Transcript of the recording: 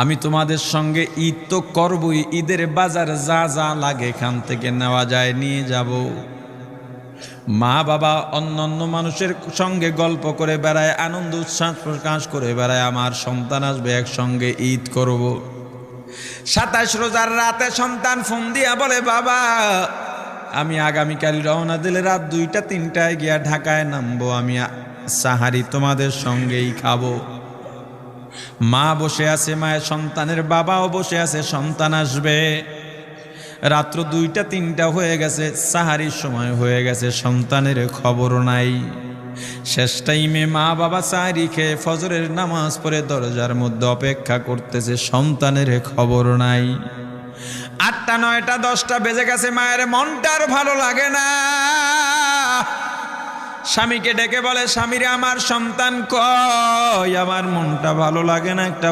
আমি তোমাদের সঙ্গে ঈদ তো করবই, ঈদের বাজার যা যা লাগে এখান থেকে নেওয়া যায়, নিয়ে যাব। মা বাবা অন্য অন্য মানুষের সঙ্গে গল্প করে বেড়ায়, আনন্দ, উচ্ছ্বাস প্রকাশ করে বেড়ায়, আমার সন্তান আসবে একসঙ্গে ঈদ করব। সাতাশ রোজার রাতে সন্তান ফোন দিয়া বলে, বাবা, আমি আগামীকাল রওনা দিলে রাত দুইটা তিনটায় গিয়া ঢাকায় নামবো, আমি সাহারি তোমাদের সঙ্গেই খাব। মা বসে আছে, মায়ের সন্তানের বাবাও বসে আছে, সন্তান আসবে। রাত্র দুইটা, তিনটা হয়ে গেছে, সাহারির সময় হয়ে গেছে, সন্তানের খবর নাই। শেষ টাইমে মা বাবা সাহারি খেয়ে ফজরের নামাজ পড়ে দরজার মধ্যে অপেক্ষা করতেছে, সন্তানের খবর নাই। আটটা, নয়টা, দশটা বেজে গেছে, মায়ের মনটার ভালো লাগে না। স্বামীকে ডেকে বলে স্বামীরে আমার সন্তান কয় আমার মনটা ভালো লাগে না একটা